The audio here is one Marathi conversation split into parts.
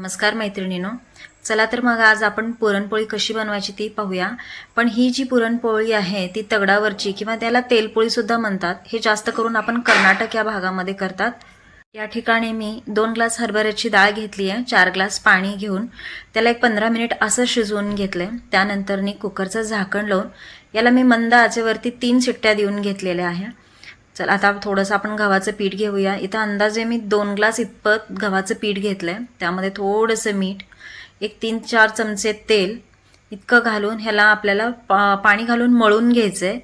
नमस्कार मैत्रिणीनो. चला तर मग आज आपण पुरणपोळी कशी बनवायची ती पाहूया. पण ही जी पुरणपोळी आहे ती तगडावरची किंवा त्याला तेलपोळीसुद्धा म्हणतात हे जास्त करून आपण कर्नाटक या भागामध्ये करतात. या ठिकाणी मी दोन ग्लास हरभऱ्याची डाळ घेतली आहे चार ग्लास पाणी घेऊन. त्याला एक पंधरा मिनिट असं शिजवून घेतलं आहे त्यानंतर मी कुकरचं झाकण लावून याला मी मंद आचेवरती तीन शिट्ट्या देऊन घेतलेल्या आहे. चल आता थोडंसं आपण गव्हाचं पीठ घेऊया. इथं अंदाजे मी दोन ग्लास इतपत गव्हाचं पीठ घेतलं आहे त्यामध्ये थोडंसं मीठ एक तीन चार चमचे तेल इतकं घालून ह्याला आपल्याला पा पाणी घालून मळून घ्यायचं आहे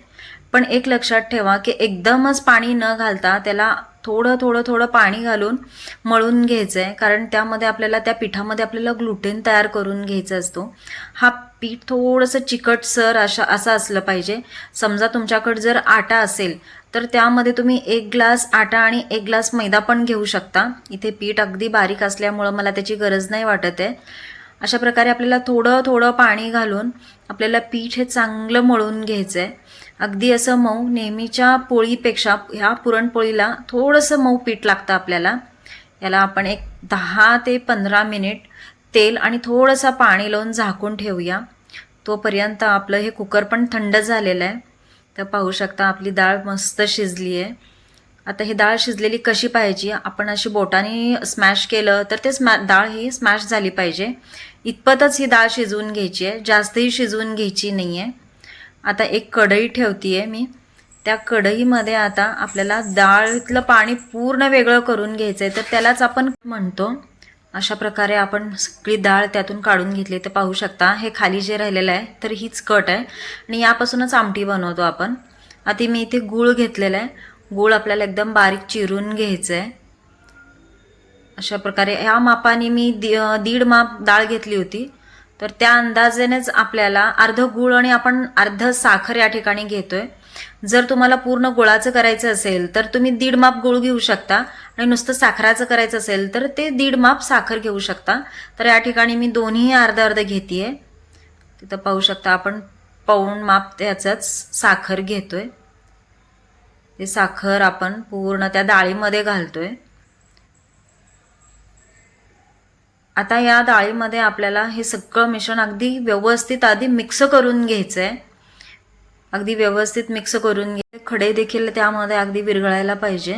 पण एक लक्षात ठेवा की एकदमच पाणी न घालता त्याला थोडं थोडं थोडं पाणी घालून मळून घ्यायचं आहे कारण त्यामध्ये आपल्याला त्या पिठामध्ये आपल्याला ग्लुटेन तयार करून घ्यायचा असतो. हा पीठ थोडंसं चिकटसर अशा असं असलं पाहिजे. समजा तुमच्याकडे जर आटा असेल तर त्यामध्ये तुम्ही एक ग्लास आटा आणि एक ग्लास मैदा पण घेऊ शकता. इथे पीठ अगदी बारीक असल्यामुळं मला त्याची गरज नाही वाटत आहे. अशा प्रकारे आपल्याला थोडं थोडं पाणी घालून आपल्याला पीठ हे चांगलं मळून घ्यायचं आहे अगदी असं मऊ नेहमीच्या पोळीपेक्षा ह्या पुरणपोळीला थोडंसं मऊ पीठ लागतं आपल्याला. याला आपण एक दहा ते पंधरा मिनिट तेल आणि थोडंसं पाणी लावून झाकून ठेवूया. तोपर्यंत आपलं हे कुकर पण थंड झालेलं आहे. तर पाहू शकता आपली डाळ मस्त शिजली आहे आता ही डाळ शिजलेली कशी पाहिजे? आपण अशी बोटाने स्मॅश केलं तर ते स्मॅ डाळ ही स्मॅश झाली पाहिजे. इतपतच ही डाळ शिजवून घ्यायची आहे जास्तही शिजवून घ्यायची नाही आहे आता एक कढई ठेवती आहे मी. त्या कढईमध्ये आता आपल्याला डाळीतलं पाणी पूर्ण वेगळं करून घ्यायचं आहे तर त्यालाच आपण म्हणतो अशा प्रकारे आपण सगळी डाळ त्यातून काढून घेतली तर पाहू शकता हे खाली जे राहिलेलं आहे तर हीच कट आहे. आणि यापासूनच आमटी बनवतो आपण. आता मी इथे गूळ घेतलेला आहे. गूळ आपल्याला एकदम बारीक चिरून घ्यायचं आहे अशा प्रकारे ह्या मापाने मी दि दीड माप डाळ घेतली होती. तर त्या अंदाजेनेच आपल्याला अर्ध गूळ आणि आपण अर्ध साखर या ठिकाणी घेतोय. जर तुम्हाला पूर्ण गुळाचं करायचं असेल तर तुम्ही दीड माप गूळ घेऊ शकता. आणि नुसतं साखराचं करायचं असेल तर ते दीड माप साखर घेऊ शकता. तर या ठिकाणी मी दोन्ही अर्ध अर्ध घेते तिथं पाहू शकता आपण पाऊण माप त्याचंच साखर घेतो आहे ते साखर आपण पूर्ण त्या डाळीमध्ये घालतो आहे आता या डाळीमध्ये आपल्याला हे सगळं मिश्रण अगदी व्यवस्थित आधी मिक्स करून घ्यायचं आहे अगदी व्यवस्थित मिक्स करून घे खडे देखील त्यामध्ये अगदी विरघळायला पाहिजे.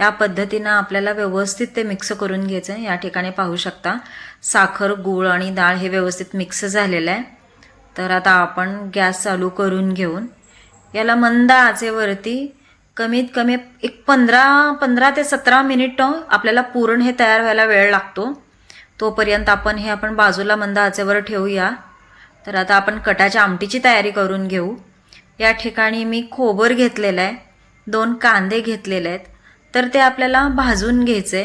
या पद्धतीनं आपल्याला व्यवस्थित ते मिक्स करून घ्यायचं. आहे या ठिकाणी पाहू शकता साखर गूळ आणि डाळ हे व्यवस्थित मिक्स झालेलं आहे. तर आता आपण गॅस चालू करून घेऊन याला मंद आचेवरती कमीत कमी एक पंधरा पंधरा ते सतरा मिनिट आपल्याला पुरण हे तयार व्हायला वेळ लागतो. तोपर्यंत आपण हे आपण बाजूला मंद आचेवर ठेवूया. तर आता आपण कटाच्या आमटीची तयारी करून घेऊ. या ठिकाणी मी खोबर घेतलेलं आहे. दोन कांदे घेतलेले आहेत. तर ते आपल्याला भाजून घ्यायचे.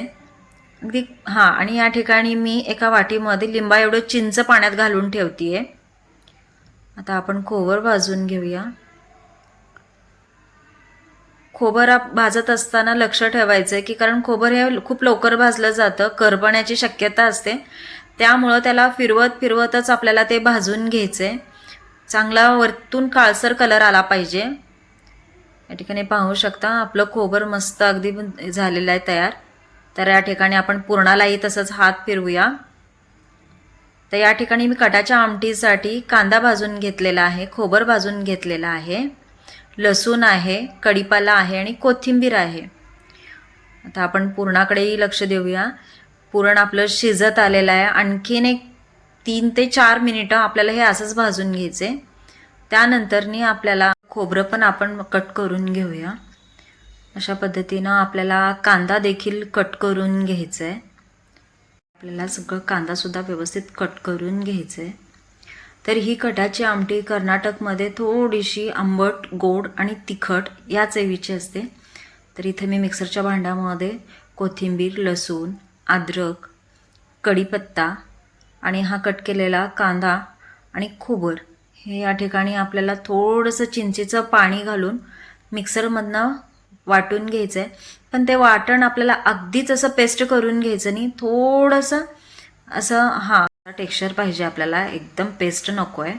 अगदी हां आणि या ठिकाणी मी एका वाटीमध्ये लिंबा एवढं चिंच पाण्यात घालून ठेवते आहे आता आपण खोबर भाजून घेऊया. खोबर आप- भाजत असताना लक्ष ठेवायचं आहे की कारण खोबर हे खूप लवकर भाजलं जातं करपण्याची शक्यता असते. त्यामुळं त्याला फिरवत फिरवतच आपल्याला ते भाजून घ्यायचे चांगला वरतून काळसर कलर आला पाहिजे. या ठिकाणी पाहू शकता आपलं खोबर मस्त अगदी झालेलं आहे तयार. तर या ठिकाणी आपण पूर्णालाही तसंच हात फिरवूया. तर या ठिकाणी मी कटाच्या आमटीसाठी कांदा भाजून घेतलेला आहे खोबर भाजून घेतलेला आहे. लसूण आहे कढीपाला आहे आणि कोथिंबीर आहे. आता आपण पुरणाकडेही लक्ष देऊया. पुरण आपलं शिजत आलेलं आहे. आणखीन एक तीन ते चार मिनिटं आपल्याला हे असंच भाजून घ्यायचे. त्यानंतरनी आपल्याला खोबरं पण आपण कट करून घेऊया. अशा पद्धतीनं आपल्याला कांदा देखील कट करून घ्यायचा आहे आपल्याला सगळं कांदासुद्धा व्यवस्थित कट करून घ्यायचं आहे तर ही कटाची आमटी कर्नाटकमध्ये थोडीशी आंबट गोड आणि तिखट या चवीची असते. तर इथे मी मिक्सरच्या भांड्यामध्ये कोथिंबीर लसूण अद्रक कढीपत्ता आणि हा कट केलेला कांदा आणि खोबर. हे या ठिकाणी आपल्याला थोडंसं चिंचेचं पाणी घालून मिक्सरमधनं वाटून घ्यायचं आहे पण ते वाटण आपल्याला अगदीच असं पेस्ट करून घ्यायचं नाही. थोडंसं असं हां टेक्स्चर पाहिजे आपल्याला. एकदम पेस्ट नको आहे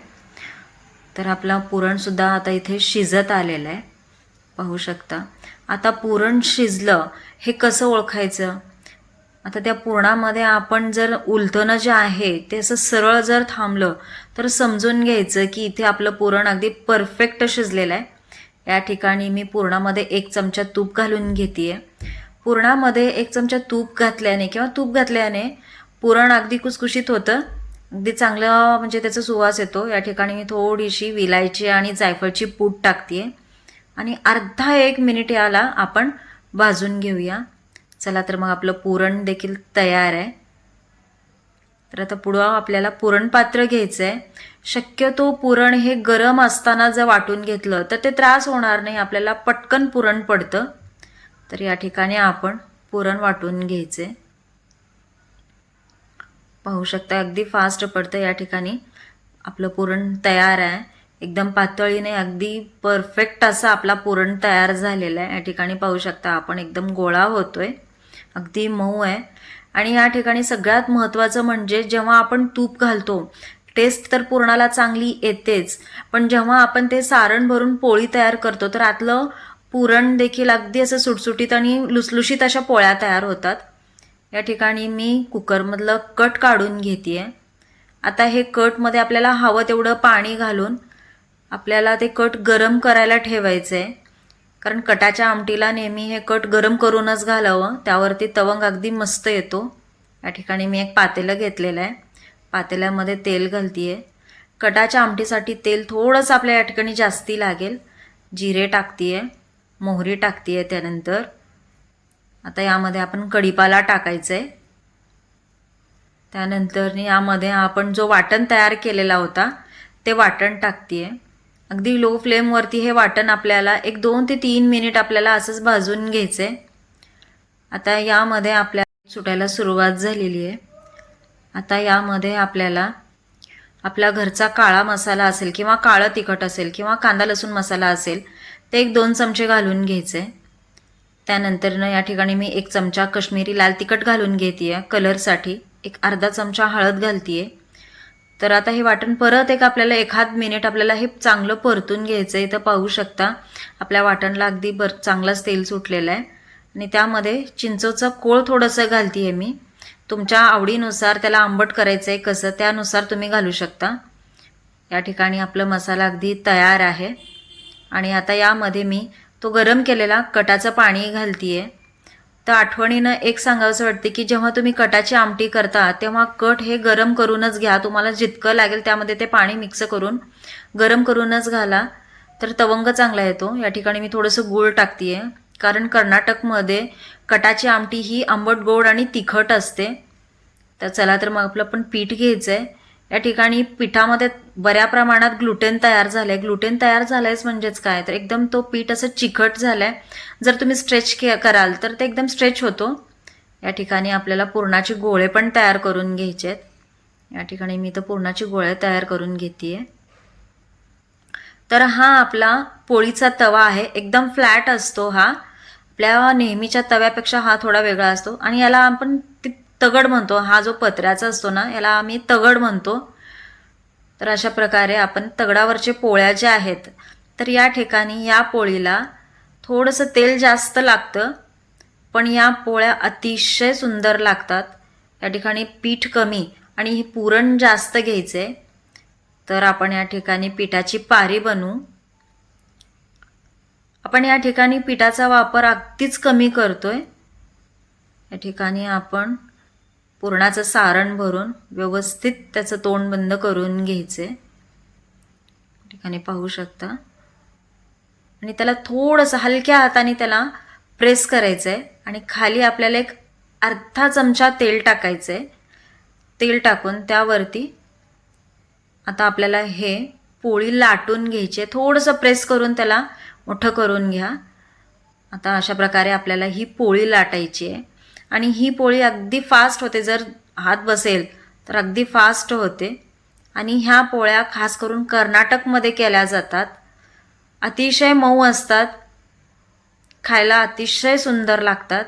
तर आपला पुरणसुद्धा आता इथे शिजत आलेलं आहे पाहू शकता. आता पुरण शिजलं हे कसं ओळखायचं? आता त्या पुरणामध्ये आपण जर उलथनं जे आहे ते असं सरळ जर थांबलं तर समजून घ्यायचं की इथे आपलं पुरण अगदी परफेक्ट शिजलेलं आहे. या ठिकाणी मी पुरणामध्ये एक चमचा तूप घालून घेते पुरणामध्ये एक चमचा तूप घातल्याने किंवा तूप घातल्याने पुरण अगदी कुसकुशीत होतं. अगदी चांगलं म्हणजे त्याचा सुवास येतो. या ठिकाणी मी थोडीशी विलायची आणि जायफळची पूड टाकते आणि अर्धा एक मिनिट याला आपण भाजून घेऊया. चला तर मग आपलं पुरण देखील तयार आहे. तर आता पुढं आपल्याला पुरण पात्र घ्यायचं आहे शक्यतो पुरण हे गरम असताना जर वाटून घेतलं तर ते त्रास होणार नाही आपल्याला पटकन पुरण पडतं. तर या ठिकाणी आपण पुरण वाटून घ्यायचे पाहू शकता अगदी फास्ट पडतं या ठिकाणी. आपलं पुरण तयार आहे. एकदम पातळीने अगदी परफेक्ट असा आपला पुरण तयार झालेला आहे. या ठिकाणी पाहू शकता आपण एकदम गोळा होतोय. अगदी मऊ आहे. आणि या ठिकाणी सगळ्यात महत्त्वाचं म्हणजे जेव्हा आपण तूप घालतो टेस्ट तर पुरणाला चांगली येतेच. पण जेव्हा आपण ते सारण भरून पोळी तयार करतो तर आतलं पुरण देखील अगदी असं सुटसुटीत आणि लुसलुशीत अशा पोळ्या तयार होतात. या ठिकाणी मी कुकरमधलं कट काढून घेते आता हे कटमध्ये आपल्याला हवं तेवढं पाणी घालून आपल्याला ते कट गरम करायला ठेवायचं आहे कारण कटाच्या आमटीला नेहमी हे कट गरम करूनच घालावं. त्यावरती तवंग अगदी मस्त येतो. या ठिकाणी मी एक पातेलं घेतलेलं आहे. पातेल्यामध्ये तेल घालतीये. कटाच्या आमटीसाठी तेल थोडंसं आपल्या या ठिकाणी जास्ती लागेल. जिरे टाकतीये. मोहरी टाकतीये त्यानंतर. आता यामध्ये आपण कढीपाला टाकायचं आहे त्यानंतर यामध्ये आपण जो वाटण तयार केलेला होता ते वाटण टाकतीये. अगदी लो फ्लेमवरती हे वाटण आपल्याला एक दोन ते तीन मिनिट आपल्याला असंच भाजून घ्यायचं आहे आता यामध्ये आपल्या सुटायला सुरुवात झालेली आहे. आता यामध्ये आपल्याला आपला घरचा काळा मसाला असेल किंवा काळं तिखट असेल किंवा कांदा लसूण मसाला असेल ते एक दोन चमचे घालून घ्यायचे त्यानंतरनं या ठिकाणी मी एक चमचा कश्मीरी लाल तिखट घालून घेते आहे कलरसाठी एक अर्धा चमचा हळद घालते आहे तर आता हे वाटण परत एक आपल्याला एखाद मिनिट आपल्याला हे चांगलं परतून घ्यायचं आहे तर पाहू शकता. आपल्या वाटणला अगदी बर चांगलंच तेल सुटलेलं आहे. आणि त्यामध्ये चिंचोचं कोळ थोडंसं घालते आहे मी. तुमच्या आवडीनुसार त्याला आंबट करायचं आहे कसं त्यानुसार तुम्ही घालू शकता. या ठिकाणी आपलं मसाला अगदी तयार आहे. आणि आता यामध्ये मी तो गरम केलेला कटाचं पाणी घालते आहे तर आठवणीनं एक सांगावंसं वाटते की जेव्हा तुम्ही कटाची आमटी करता तेव्हा कट हे गरम करूनच घ्या. तुम्हाला जितकं लागेल त्यामध्ये ते पाणी मिक्स करून गरम करूनच घाला. तर तवंग चांगला येतो. या ठिकाणी मी थोडंसं गूळ टाकते आहे कारण कर्नाटकमध्ये कटाची आमटी ही आंबट गोड आणि तिखट असते. तर चला तर मग आपलं पण पीठ घ्यायचं आहे या ठिकाणी पिठामध्ये बऱ्या प्रमाणात ग्लुटेन तयार झालं आहे ग्लुटेन तयार झालं आहेच म्हणजेच काय? तर एकदम तो पीठ असं चिकट झालं आहे जर तुम्ही स्ट्रेच के कराल तर ते एकदम स्ट्रेच होतो. या ठिकाणी आपल्याला पुरणाचे गोळे पण तयार करून घ्यायचे आहेत. या ठिकाणी मी तर पुरणाचे गोळे तयार करून घेते तर हा आपला पोळीचा तवा आहे. एकदम फ्लॅट असतो हा. आपल्या नेहमीच्या तव्यापेक्षा हा थोडा वेगळा असतो. आणि याला आपण ती तगड म्हणतो. हा जो पत्र्याचा असतो ना याला आम्ही तगड म्हणतो. तर अशा प्रकारे आपण तगडावरचे पोळ्या ज्या आहेत तर या ठिकाणी या पोळीला थोडंसं तेल जास्त लागतं पण या पोळ्या अतिशय सुंदर लागतात. या ठिकाणी पीठ कमी आणि हे पुरण जास्त घ्यायचं. आहे तर आपण या ठिकाणी पिठाची पारी बनवू. आपण या ठिकाणी पिठाचा वापर अगदीच कमी करतो आहे या ठिकाणी आपण पुरणाचं सारण भरून व्यवस्थित त्याचं तोंड बंद करून घ्यायचे. ठिकाणी पाहू शकता. आणि त्याला थोडंसं हलक्या हाताने त्याला प्रेस करायचं आहे आणि खाली आपल्याला एक अर्धा चमचा तेल टाकायचं आहे तेल टाकून त्यावरती आता आपल्याला हे पोळी लाटून घ्यायची आहे. थोडंसं प्रेस करून त्याला मोठं करून घ्या. आता अशा प्रकारे आपल्याला ही पोळी लाटायची आहे. आणि ही पोळी अगदी फास्ट होते. जर हात बसेल तर अगदी फास्ट होते. आणि ह्या पोळ्या खास करून कर्नाटकमध्ये केल्या जातात. अतिशय मऊ असतात. खायला अतिशय सुंदर लागतात.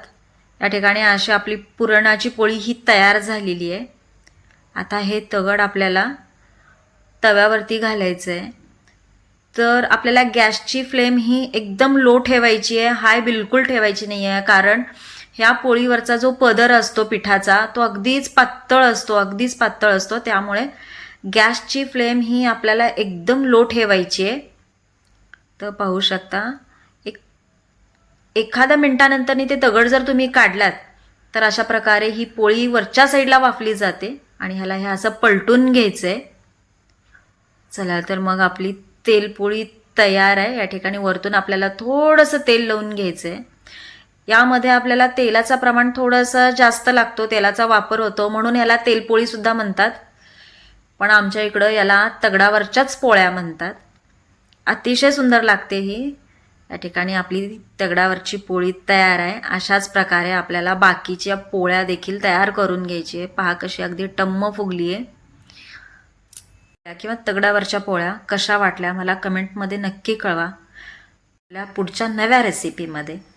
या ठिकाणी अशी आपली पुरणाची पोळी ही तयार झालेली आहे. आता हे तगड आपल्याला तव्यावरती घालायचं आहे तर आपल्याला गॅसची फ्लेम ही एकदम लो ठेवायची आहे. हाय बिलकुल ठेवायची नाही आहे कारण ह्या पोळीवरचा जो पदर असतो पिठाचा तो अगदीच पातळ असतो अगदीच पातळ असतो. त्यामुळे गॅसची फ्लेम ही आपल्याला एकदम लो ठेवायची आहे. तर पाहू शकता एक एखाद्या मिनटानंतरनी ते दगड जर तुम्ही काढलात तर अशा प्रकारे ही पोळी वरच्या साईडला वाफली जाते आणि ह्याला हे असं पलटून घ्यायचं आहे चला तर मग आपली तेलपोळी तयार आहे. या ठिकाणी वरतून आपल्याला थोडंसं तेल लावून घ्यायचं आहे यामध्ये आपल्याला तेलाचा प्रमाण थोडंसं जास्त लागतो तेलाचा वापर होतो म्हणून याला तेलपोळीसुद्धा म्हणतात. पण आमच्या इकडं याला तगडावरच्याच पोळ्या म्हणतात. अतिशय सुंदर लागते ही. या ठिकाणी आपली तगडावरची पोळी तयार आहे. अशाच प्रकारे आपल्याला बाकीच्या पोळ्या देखील तयार करून घ्यायची आहे. पहा कशी अगदी टम्म फुगली आहे. किंवा तगडावरच्या पोळ्या कशा वाटल्या मला कमेंटमध्ये नक्की कळवा. आपल्या पुढच्या नव्या रेसिपीमध्ये